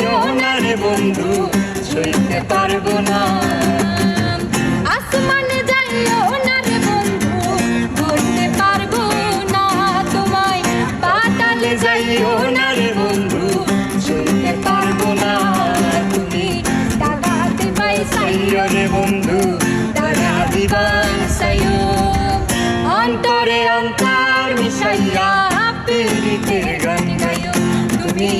যেও বন্ধু সইতে পারব না। আসমানে যাইও না বন্ধু পারব না তোমায়। পাতালে যাইও না রে বন্ধু সইতে পারব না। তুমি দাদাতে পাই সাইও। রে বন্ধু দাদা দিবাই সাইও। অন্তরে অন্তর মিশাইয়া পিড়িতে গান গাইও। তুমি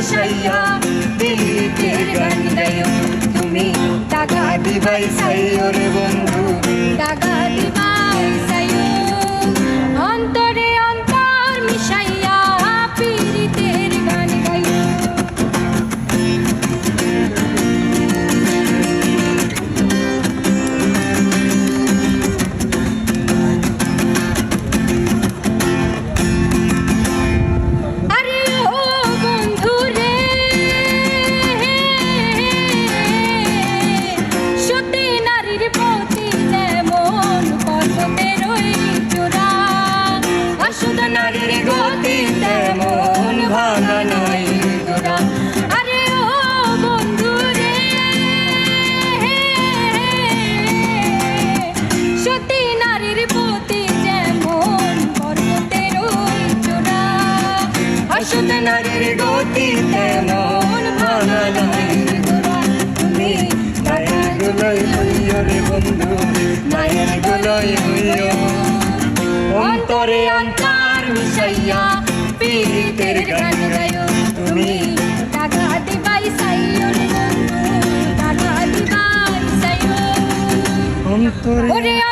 divaisaia, di pirigandayum, tumi গাড়ির নারীর প্রতি যেমন পর্বতের নারীর গতি তেমন ভাঙা মায়ের গুলোয় রে বন্ধু মায়ের গুলোয় 我这样。